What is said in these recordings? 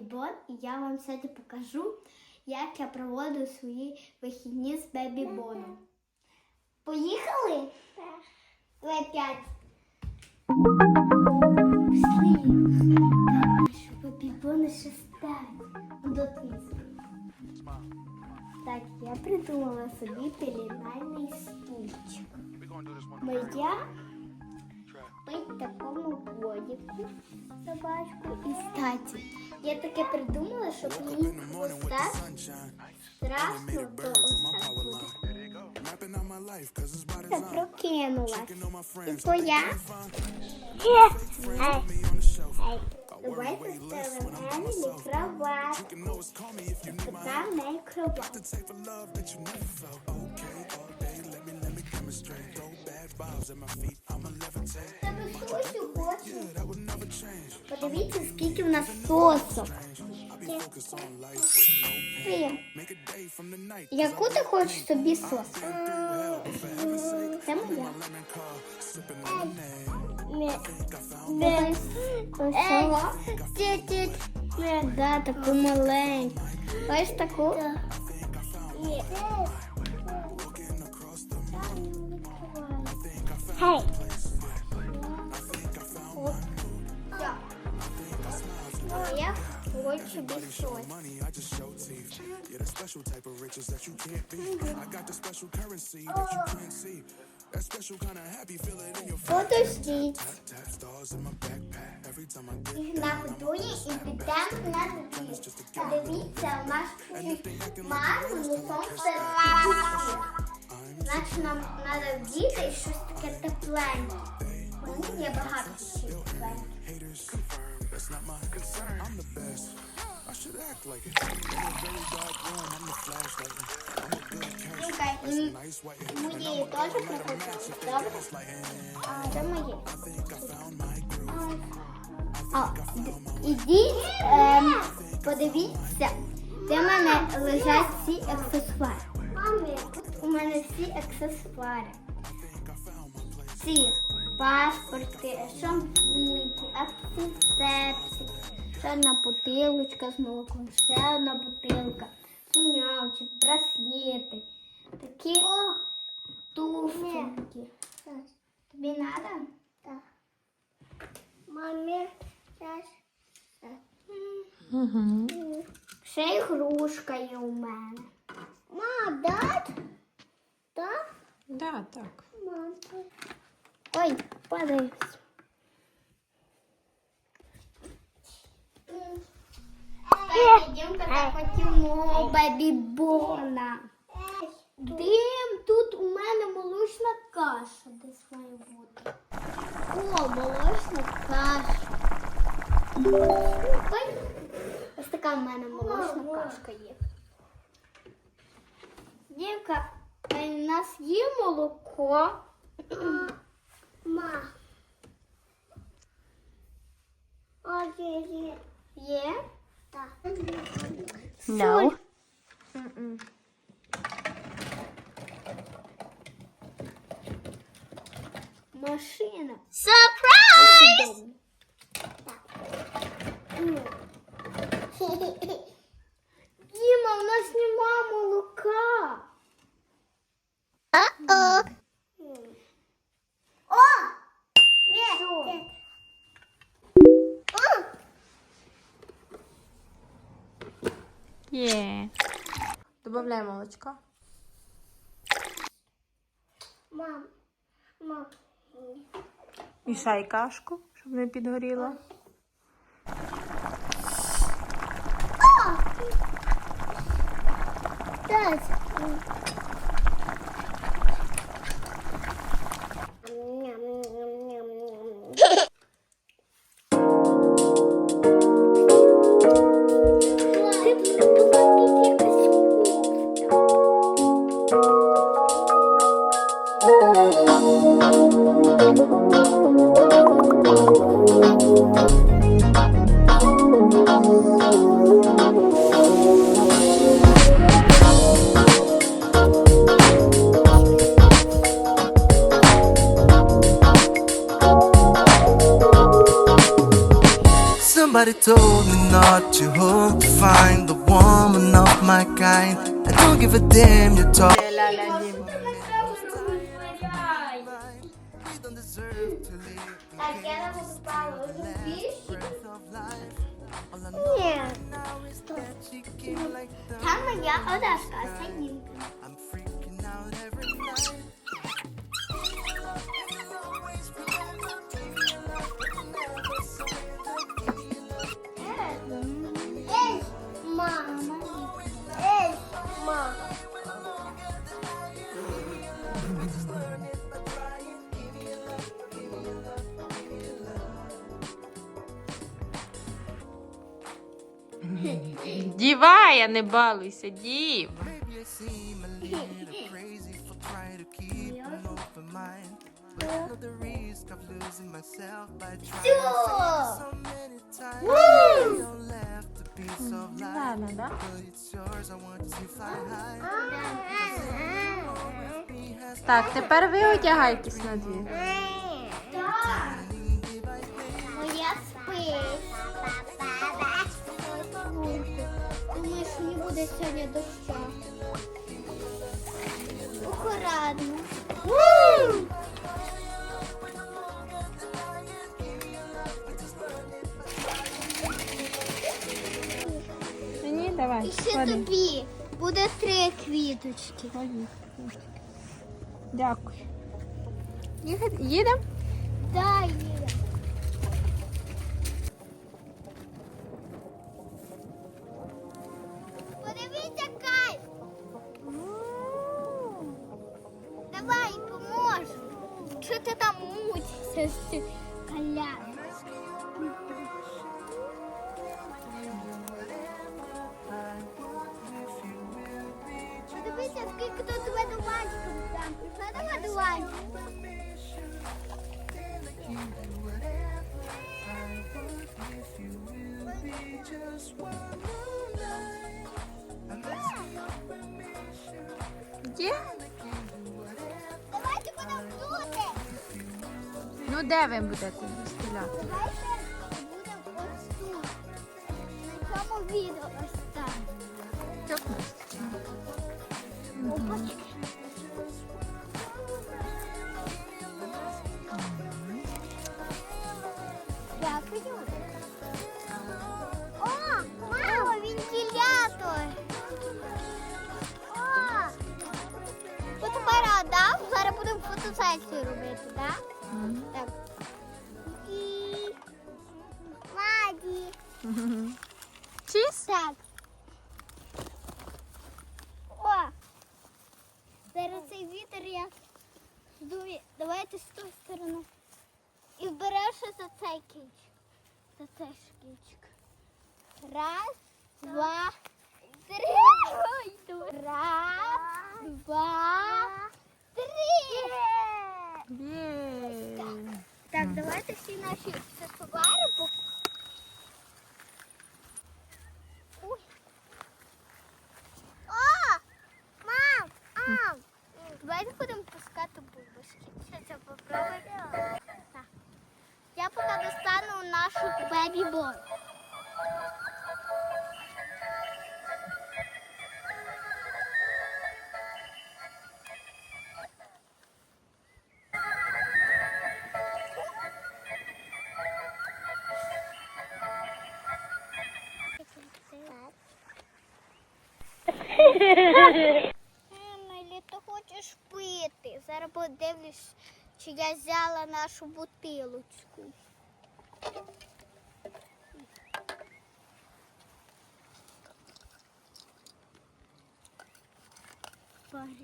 Bon і я вам сьогодні покажу, як я проводжу свої вихідні з Baby Bon. Поїхали? Давай п'ять. Так, Baby Bon ще стать. Тиску. Так, я придумала собі пеленальний стульчик. Моя пить такому водику собачку і статі. Я таке придумала, щоб мені ось так страшно, то ось так буде. Я прокинулась. І? Ей, ей, Давайте Емілі кроватку. Така в неї кроватка. Тебе сосю хочу. Подивіться, скільки в нас сосок. Яку ти хочеш собі соску? Це моя. Да, таку маленьку. Ось таку? Гей. Я хочу без щось. Подождіть. Їх нагодує і підемо на двір. Подивіться, у нас маму. Значить, нам треба вдіти щось таке тепленьке. Мені є багато ще тепленьких. Мої теж приходять, добре? А, це мої. А, ідіть, ем, подивіться, де мене лежать всі аксесуари. Мене всі аксесуари. Ці паспорти, шампуньки, антисептик, ще одна бутилочка з молоком, ще одна бутилка, сунявчик, браслети, такі туфельки. Тобі треба? Так. Мамі, зараз. Угу. Ще ігрушка є у мене. Мам, дать? Так? Да, так. Мам. Ой, падає. Пойдем когда хотімо бабі-бона. Дим, тут у мене молочна каша десь має бути. О, молочна каша. Ось така в мене молочна кашка є. Дівка, а у нас є молоко? Ма. No. Є. Добавляй молочко. Мам, мам. Мішай кашку, щоб не підгоріла. Дать. told me not to hope to find the woman of my kind. I don't give a damn you talk. Ляля Діма. We don't deserve to live Так, я не буду палити більше. of life. All Fly high. Me has Так, тепер ви одягайтесь на дві. Буде сьогодні дощу? Акуратно. Мені давай. І ще клади. тобі буде три квіточки. Дякую. Їдемо? Дай Давай поможу. Що ти там мучишся з цим каляною? Подивіться, скільки тут видуванчиків там. Пішла до видуванчиків. Ну де ви будете стріляти? Давайте будемо ось тут. На цьому відео ось так. Опачки. О, мамо, вентилятор. Да? Зараз будемо фотосесію робити, так? Так. І... Ладі. Чіс? Так. О! Зараз цей вітер як здує. Давайте з тої сторони. І вбереш за цей кінчик. За цей кінчик. Раз, два, три. Ой, ду- Раз, два, три. Є. Так, давайте всі Емелі, ти хочеш пити? Зараз подивлюсь, чи я взяла нашу бутилочку. Мам!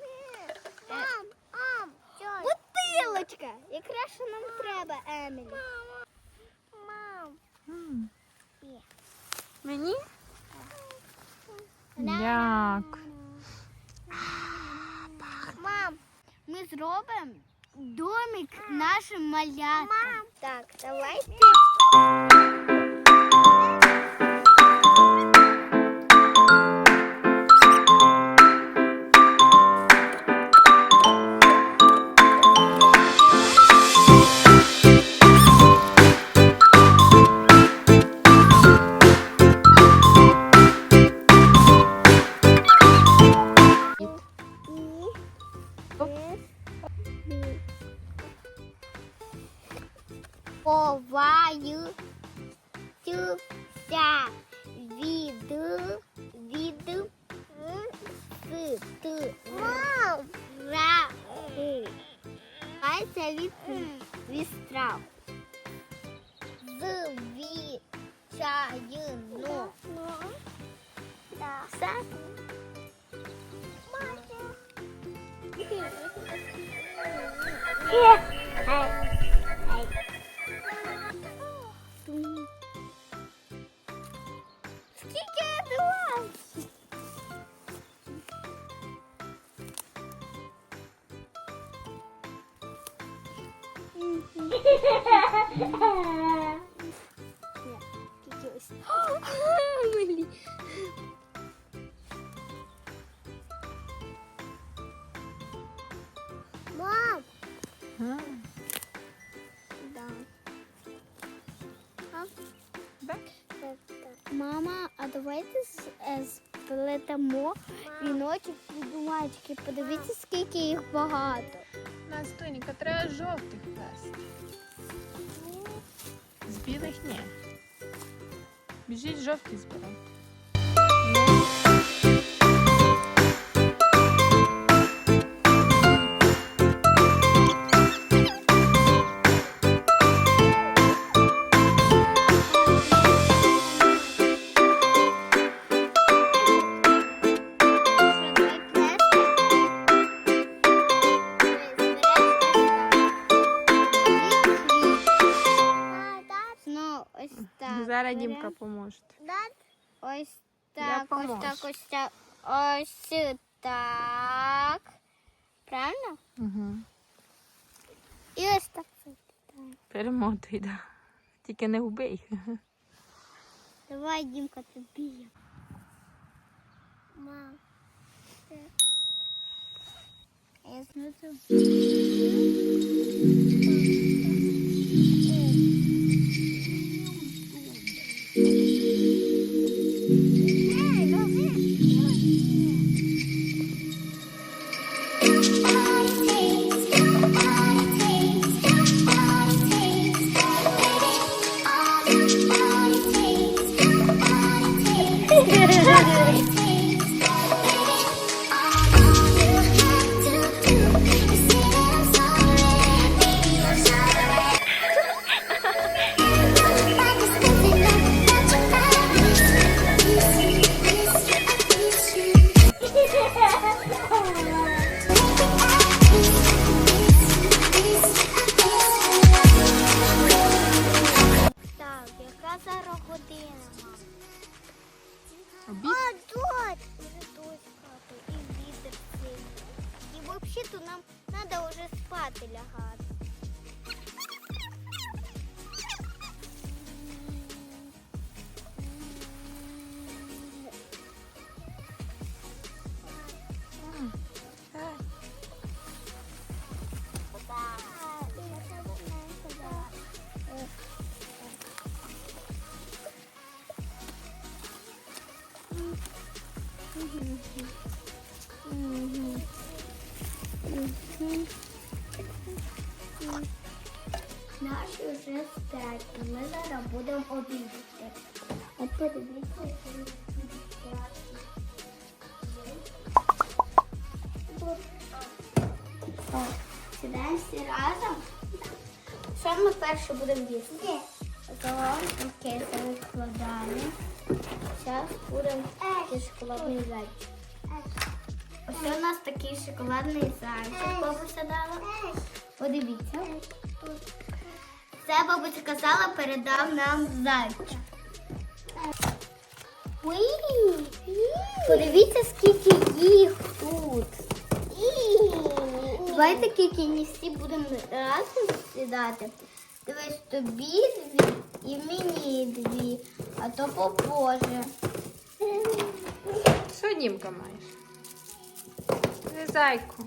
Ні, Мам! Мам! Бутилочка! Якраз що нам треба, Емілі. Мам! М. Є. Мені? Дякую. Мам, ми зробимо домик нашим малятам. Мам. Так, давайте. ховаюся від від страху. Ховаюся від, від страху. Звичайно. Все? Yeah. Милі. Мам, А, да. так? Мама, а давайте з- е, сплетемо віночок і думачки. Подивіться, скільки їх багато. Настойника, треба жовтих плести. Білих ні. Біжіть жовті збирати. Так. Зараз Дімка беремо. поможе. Ось Я так, ось так, ось так. Ось так. Правильно? Угу. І ось так. Перемотуй, да. Тільки не вбий. Давай, Дімка, тобі. Мам. Я знаю. Так, і ми зараз будемо обідати. От подивіться, Сідаємо всі разом. Що ми перше будемо їсти? Окей, це викладаємо. Зараз будемо шоколадний зайчик. Ось у нас такий шоколадний зайчик бабуся дала. Подивіться. Це бабуся казала, передав нам зайчик. Подивіться, скільки їх тут. Давайте всі будемо разом сідати. Дивись, тобі дві і мені дві, а то попозже. Що Дімка маєш? Зайку.